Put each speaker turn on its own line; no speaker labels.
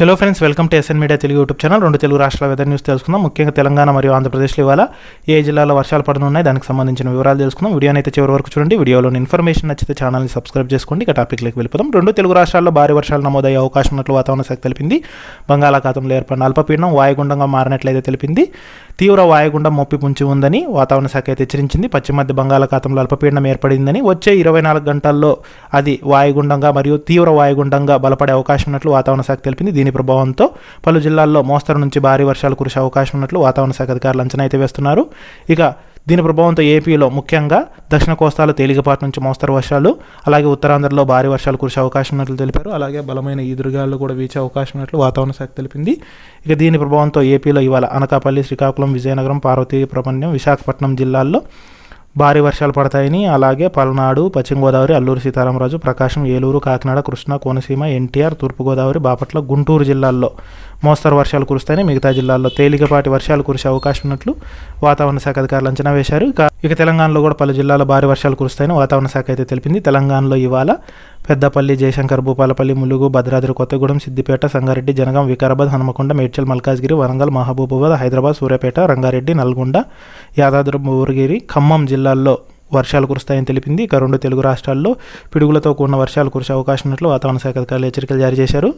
Hello friends welcome to SN media Telugu YouTube channel రెండు తెలుగు రాష్ట్రాల weather news తెలుసుకుందాం. ముఖ్యంగా తెలంగాణ మరియు ఆంధ్రప్రదేశ్లో ఇవాళ ఏ జిల్లాలో వర్షాలు పడనున్నాయి దానికి సంబంధించిన వివరాలు తెలుసుకుందాం. వీడియోని అయితే చివరి వరకు చూడండి. వీడియోలోని ఇన్ఫర్మేషన్ నచ్చితే ఛానల్ని సబ్స్క్రైబ్ చేసుకోండి. ఇక టాపిక్లోకి వెళ్ళిపోతాం రెండు తెలుగు రాష్ట్రాల్లో భారీ వర్షాలు నమోదయ్యే అవకాశం ఉన్నట్లు వాతావరణ శాఖ తెలిపింది. బంగాళాఖాతంలో ఏర్పడిన అల్పపీడనం వాయుగుండంగా మారినట్లయితే తెలిపింది. తీవ్ర వాయుగుండం మొప్పి పుంచి ఉందని వాతావరణ శాఖ అయితే హెచ్చరించింది. పశ్చిమ మధ్య బంగాళాఖాతంలో అల్పపీడనం ఏర్పడిందని వచ్చే ఇరవై నాలుగు గంటల్లో అది వాయుగుండంగా మరియు తీవ్ర వాయుగుండంగా బలపడే అవకాశం ఉన్నట్లు వాతావరణ శాఖ తెలిపింది. దీని ప్రభావంతో పలు జిల్లాల్లో మోస్తరు నుంచి భారీ వర్షాలు కురిసే అవకాశం ఉన్నట్లు వాతావరణ శాఖ అధికారులు అంచనా అయితే వేస్తున్నారు. ఇక దీని ప్రభావంతో ఏపీలో ముఖ్యంగా దక్షిణ కోస్తాలో తేలికపాటి నుంచి మోస్తరు వర్షాలు అలాగే ఉత్తరాంధ్రలో భారీ వర్షాలు కురిసే అవకాశం ఉన్నట్లు తెలిపారు. అలాగే బలమైన ఈదురుగాలు కూడా వీచే అవకాశం ఉన్నట్లు వాతావరణ శాఖ తెలిపింది. ఇక దీని ప్రభావంతో ఏపీలో ఇవాళ అనకాపల్లి శ్రీకాకుళం విజయనగరం పార్వతీ ప్రపంచం విశాఖపట్నం జిల్లాల్లో భారీ వర్షాలు పడతాయని అలాగే పల్నాడు పశ్చిమ గోదావరి అల్లూరు సీతారామరాజు ప్రకాశం ఏలూరు కాకినాడ కృష్ణా కోనసీమ ఎన్టీఆర్ తూర్పుగోదావరి బాపట్ల గుంటూరు జిల్లాల్లో మోస్తరు వర్షాలు కురుస్తాయని మిగతా జిల్లాల్లో తేలికపాటి వర్షాలు కురిసే అవకాశం ఉన్నట్లు వాతావరణ శాఖ అధికారులు అంచనా వేశారు. ఇక తెలంగాణలో కూడా పలు జిల్లాల్లో భారీ వర్షాలు కురుస్తాయని వాతావరణ శాఖ అయితే తెలిపింది. తెలంగాణలో ఇవాళ పెద్దపల్లి జయశంకర్ భూపాలపల్లి ములుగు భద్రాద్రి కొత్తగూడెం సిద్దిపేట సంగారెడ్డి జనగాం వికారాబాద్ హనుమకొండ మేడ్చల్ మల్కాజ్గిరి వరంగల్ మహబూబాబాద్ హైదరాబాద్ సూర్యాపేట రంగారెడ్డి నల్గొండ యాదాద్రి భువనగిరి ఖమ్మం జిల్లాల్లో వర్షాలు కురుస్తాయని తెలిపింది. ఇక రెండు తెలుగు రాష్ట్రాల్లో పిడుగులతో కూడిన వర్షాలు కురిసే అవకాశం ఉన్నట్లు వాతావరణ శాఖ అధికారులు హెచ్చరికలు జారీ చేశారు.